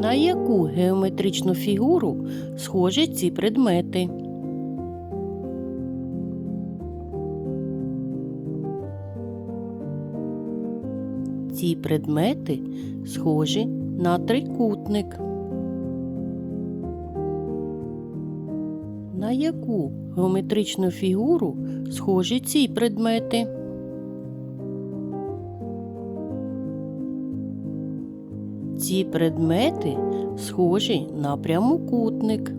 На яку геометричну фігуру схожі ці предмети? Ці предмети схожі на трикутник. На яку геометричну фігуру схожі ці предмети? Ці предмети схожі на прямокутник.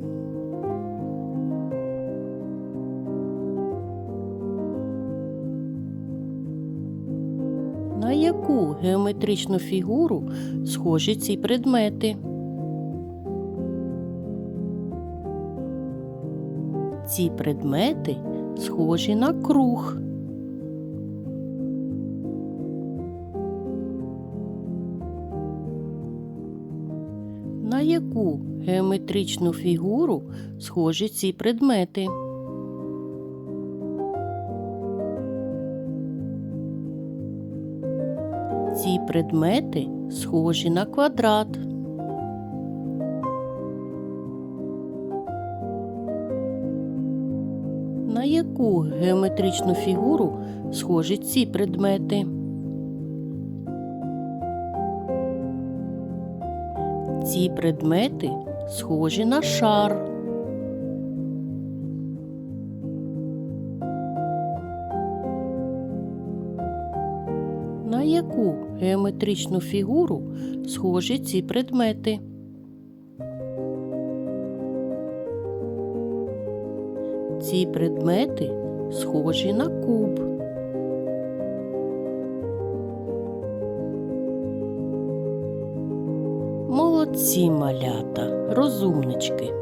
На яку геометричну фігуру схожі ці предмети? Ці предмети схожі на круг. На яку геометричну фігуру схожі ці предмети? Ці предмети схожі на квадрат. На яку геометричну фігуру схожі ці предмети? Ці предмети схожі на шар. На яку геометричну фігуру схожі ці предмети? Ці предмети схожі на куб. Молодці малята, розумнички.